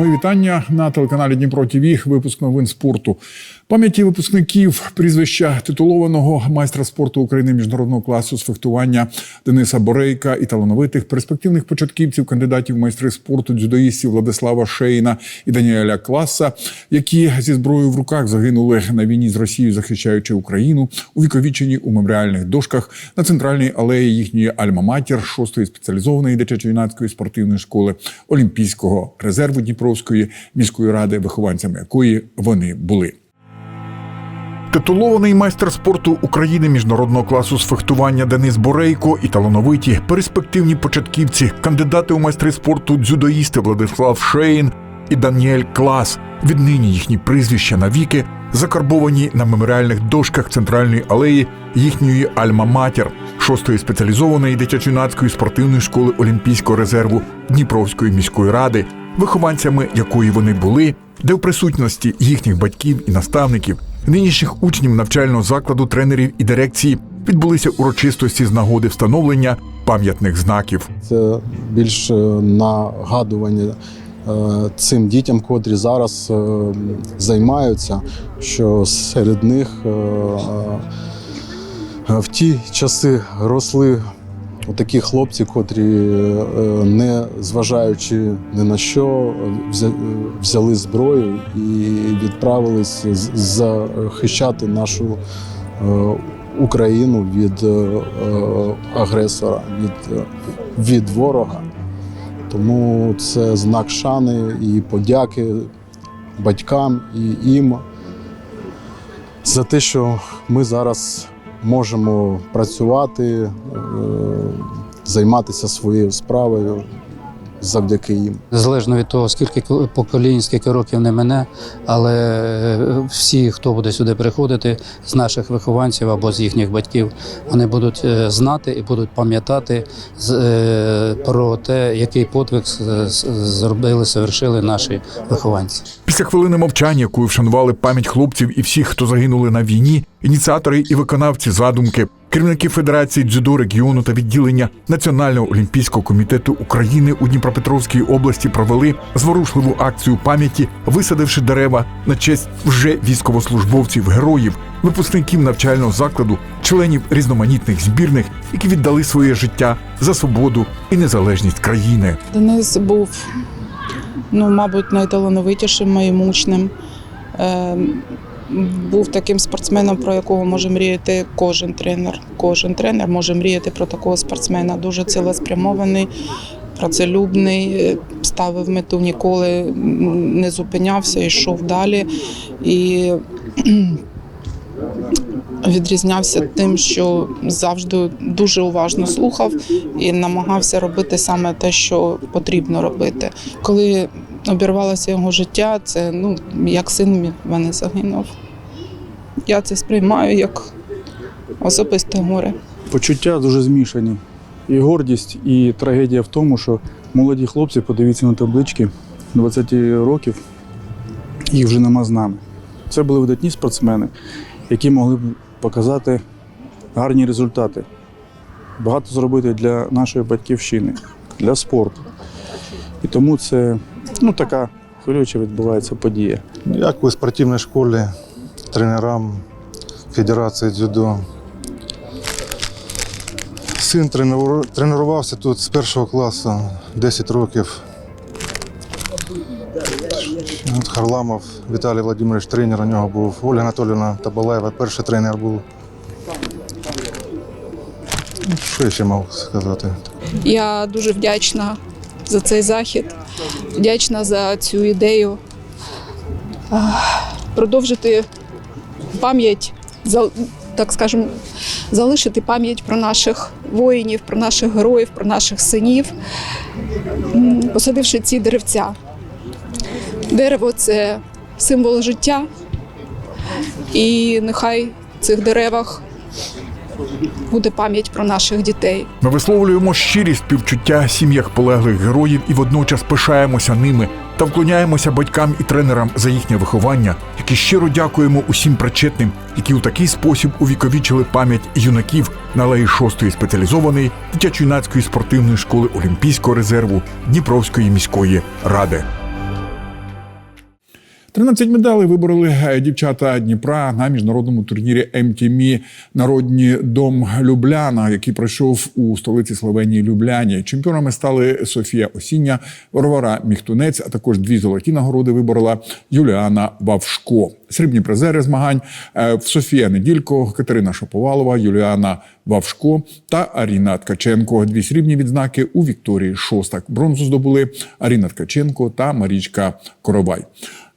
Мої вітання на телеканалі Дніпро ТВ, випуск новин спорту. Пам'яті випускників прізвища титулованого майстра спорту України міжнародного класу з фехтування Дениса Борейка і талановитих перспективних початківців, кандидатів в майстри спорту, дзюдоїстів Владислава Шейна і Даніеля Класа, які зі зброєю в руках загинули на війні з Росією, захищаючи Україну, увіковічені у меморіальних дошках на центральній алеї їхньої Альма-Матір, шостої спеціалізованої дитячо-юнацької спортивної школи Олімпійського резерву Дніпровської міської ради, вихованцями якої вони були. Титулований майстер спорту України міжнародного класу з фехтування Денис Борейко і талановиті перспективні початківці, кандидати у майстри спорту дзюдоїсти Владислав Шейн і Даніель Клас. Віднині їхні прізвища навіки закарбовані на меморіальних дошках центральної алеї їхньої Альма-Матір, шостої спеціалізованої дитячо-юнацької спортивної школи Олімпійського резерву Дніпровської міської ради, вихованцями якої вони були, де в присутності їхніх батьків і наставників, нинішніх учнів навчального закладу, тренерів і дирекції відбулися урочистості з нагоди встановлення пам'ятних знаків. Це більш е, нагадування е, цим дітям, котрі зараз е, займаються, що серед них в ті часи росли такі хлопці, котрі, е, не зважаючи ні на що, взяли зброю і відправились захищати нашу е, Україну від е, е, агресора, від, е, від ворога. Тому це знак шани і подяки батькам і їм за те, що ми зараз можемо працювати, е, займатися своєю справою завдяки їм. Незалежно від того, скільки ко- поколінь, скільки років не мене, але е, всі, хто буде сюди приходити з наших вихованців або з їхніх батьків, вони будуть е, знати і будуть пам'ятати з- про те, який подвиг зробили, совершили наші вихованці. Після хвилини мовчання, якою вшанували пам'ять хлопців і всіх, хто загинули на війні, ініціатори і виконавці задумки, керівники Федерації дзюдо регіону та відділення Національного олімпійського комітету України у Дніпропетровській області провели зворушливу акцію пам'яті, висадивши дерева на честь вже військовослужбовців, героїв, випускників навчального закладу, членів різноманітних збірних, які віддали своє життя за свободу і незалежність країни. Денис був, ну, мабуть, найталановитішим моїм учнем. Був таким спортсменом, про якого може мріяти кожен тренер. Кожен тренер може мріяти про такого спортсмена. Дуже цілеспрямований, працелюбний, е, ставив мету, ніколи не зупинявся, йшов далі. І відрізнявся тим, що завжди дуже уважно слухав і намагався робити саме те, що потрібно робити. Коли обірвалося його життя, це ну як син в мене загинув. Я це сприймаю як особисте горе. Почуття дуже змішані. І гордість, і трагедія в тому, що молоді хлопці, подивіться на таблички 20 років, їх вже нема з нами. Це були видатні спортсмени, які могли б показати гарні результати, багато зробити для нашої батьківщини, для спорту. І тому це ну, така хвилююча відбувається подія. Дякую спортивній школі, тренерам, Федерації дзюдо. Син тренував- тренувався тут з першого класу 10 років. От Харламов Віталій Владимирович тренер у нього був. Оля Анатоліївна Табалаєва перший тренер був. Ну, Що я ще мав сказати? Я дуже вдячна за цей захід, вдячна за цю ідею продовжити пам'ять, так скажемо, залишити пам'ять про наших воїнів, про наших героїв, про наших синів, посадивши ці деревця. Дерево це символ життя, і нехай в цих деревах буде пам'ять про наших дітей. Ми висловлюємо щирі співчуття сім'ях полеглих героїв і водночас пишаємося ними та вклоняємося батькам і тренерам за їхнє виховання, які щиро дякуємо усім причетним, які у такий спосіб увіковічили пам'ять юнаків на алеї шостої спеціалізованої дитячо-юнацької спортивної школи Олімпійського резерву Дніпровської міської ради. 13 медалей вибороли е, дівчата Дніпра на міжнародному турнірі МТМІ Народні дом Любляна, який пройшов у столиці Словенії Любляні. Чемпіонами стали Софія Осіння, Варвара Міхтунець, а також дві золоті нагороди виборола Юліана Вавшко. Срібні призери змагань е, Софія Неділько, Катерина Шаповалова, Юліана Вавшко та Аріна Ткаченко. Дві срібні відзнаки у Вікторії Шостак. Бронзу здобули Аріна Ткаченко та Марічка Коровай.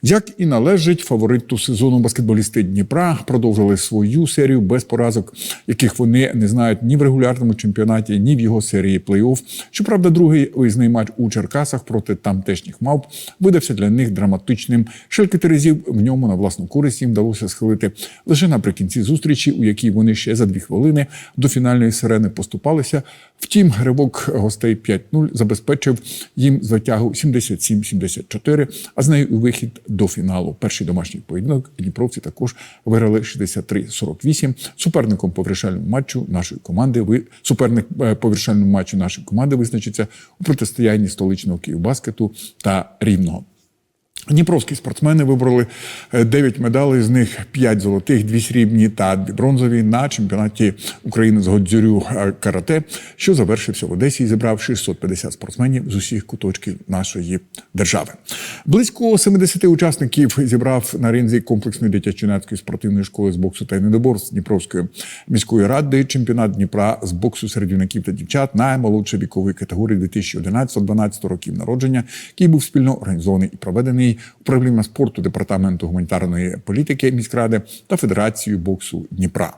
Як і належить фавориту сезону баскетболісти Дніпра, продовжили свою серію без поразок, яких вони не знають ні в регулярному чемпіонаті, ні в його серії плей-офф. Щоправда, другий виїзний матч у Черкасах проти тамтешніх мавп видався для них драматичним. Шельки Терезів в ньому на власну користь їм вдалося схилити лише наприкінці зустрічі, у якій вони ще за дві хвилини до фінальної сирени поступалися. Втім, ривок гостей 5-0 забезпечив їм звитягу 77-74, а з нею вихід до фіналу. Перший домашній поєдинок дніпровці також виграли 63-48. Суперником по вирішальному матчу нашої команди ви суперник е, по вирішальному матчу нашої команди визначиться у протистоянні столичного Київбаскету та Рівного. Дніпровські спортсмени вибрали 9 медалей, з них 5 золотих, 2 срібні та 2 бронзові на чемпіонаті України з Годзюрю е, карате, що завершився в Одесі і зібрав 650 спортсменів з усіх куточків нашої держави. Близько 70 учасників зібрав на ринзі комплексної дитячо-юнацької спортивної школи з боксу та єдиноборств Дніпровської міської ради. Чемпіонат Дніпра з боксу серед юнаків та дівчат наймолодшої вікової категорії 2011-12 років народження, який був спільно організований і проведений управлінням спорту департаменту гуманітарної політики міськради та Федерацією боксу Дніпра.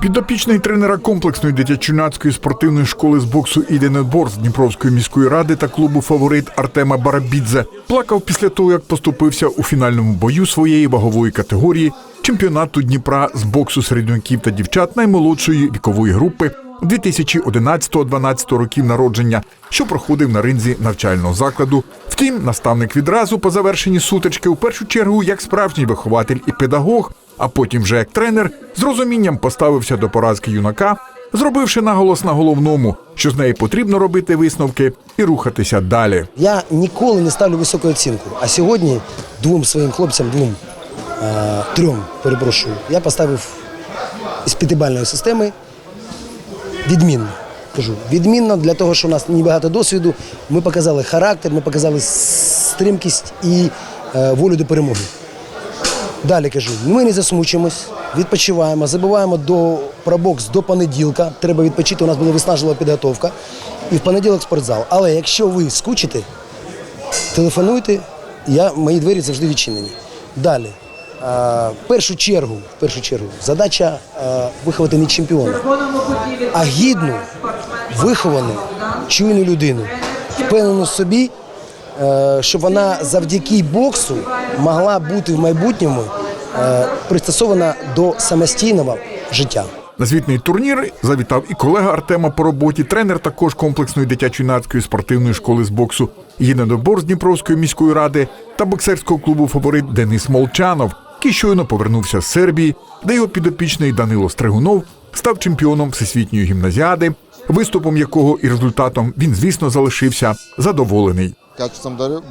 Підопічний тренера комплексної дитячо-юнацької спортивної школи з боксу і єдиноборств Дніпровської міської ради та клубу фаворит Артема Барабідзе плакав після того, як поступився у фінальному бою своєї вагової категорії чемпіонату Дніпра з боксу серед юнаків та дівчат наймолодшої вікової групи 2011-12 років народження, що проходив на ринзі навчального закладу. Втім, наставник відразу по завершенні сутички, у першу чергу, як справжній вихователь і педагог, а потім вже як тренер, з розумінням поставився до поразки юнака, зробивши наголос на головному, що з неї потрібно робити висновки і рухатися далі. Я ніколи не ставлю високу оцінку. А сьогодні двом своїм хлопцям, двом, е, трьом, перепрошую, я поставив із п'ятибальної системи відмінно. Кажу, відмінно для того, що у нас небагато досвіду. Ми показали характер, ми показали стримкість і е, волю до перемоги. Далі кажу, ми не засмучуємось, відпочиваємо, забуваємо до про бокс до понеділка. Треба відпочити. У нас була виснажлива підготовка. І в понеділок спортзал. Але якщо ви скучите, телефонуйте, я, мої двері завжди відчинені. Далі. Е, в першу чергу, в першу чергу, задача е, виховати не чемпіона, а гідну, виховану, чуйну людину, впевнену собі, е, щоб вона завдяки боксу могла бути в майбутньому пристосована до самостійного життя. На звітний турнір завітав і колега Артема по роботі, тренер також комплексної дитячо-юнацької спортивної школи з боксу, єдинобор з Дніпровської міської ради та боксерського клубу фаворит Денис Молчанов, який щойно повернувся з Сербії, де його підопічний Данило Стригунов став чемпіоном всесвітньої гімназіади, виступом якого і результатом він, звісно, залишився задоволений.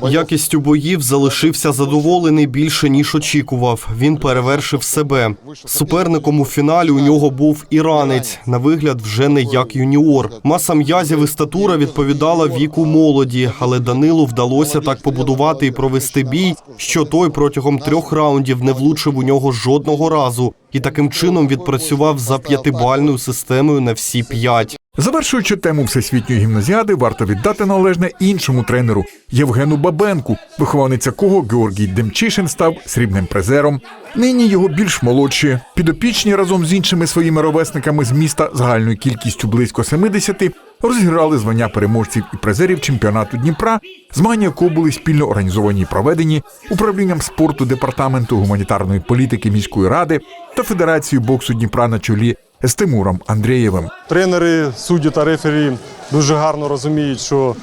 Якістю боїв залишився задоволений більше ніж очікував. Він перевершив себе. Суперником у фіналі у нього був іранець. На вигляд вже не як юніор. Маса м'язів і статура відповідала віку молоді, але Данилу вдалося так побудувати і провести бій, що той протягом трьох раундів не влучив у нього жодного разу, і таким чином відпрацював за п'ятибальною системою на всі п'ять. Завершуючи тему всесвітньої гімназіади, варто віддати належне іншому тренеру Євгену Бабенку, вихованець якого Георгій Демчишин став срібним призером. Нині його більш молодші підопічні разом з іншими своїми ровесниками з міста загальною кількістю близько 70 розіграли звання переможців і призерів чемпіонату Дніпра, змагання якого були спільно організовані і проведені управлінням спорту департаменту гуманітарної політики міської ради та Федерацією боксу Дніпра на чолі з Тимуром Андрієвим. Тренери, судді та рефері дуже гарно розуміють, що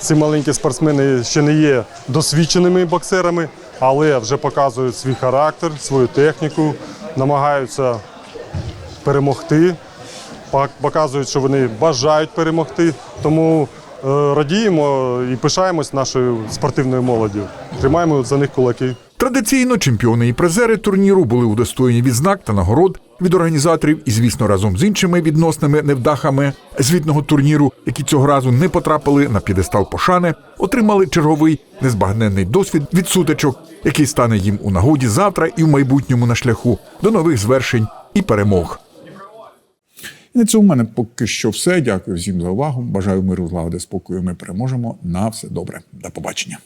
ці маленькі спортсмени ще не є досвідченими боксерами, але вже показують свій характер, свою техніку, намагаються перемогти, показують, що вони бажають перемогти. Тому е, радіємо і пишаємось нашою спортивною молоддю. Тримаємо за них кулаки. Традиційно чемпіони і призери турніру були удостоєні відзнак та нагород від організаторів і, звісно, разом з іншими відносними невдахами звітного турніру, які цього разу не потрапили на п'єдестал пошани, отримали черговий незбагненний досвід від сутичок, який стане їм у нагоді завтра і в майбутньому на шляху до нових звершень і перемог. На цьому в мене поки що все. Дякую всім за увагу. Бажаю миру, злагоди, спокою. Ми переможемо. На все добре. До побачення.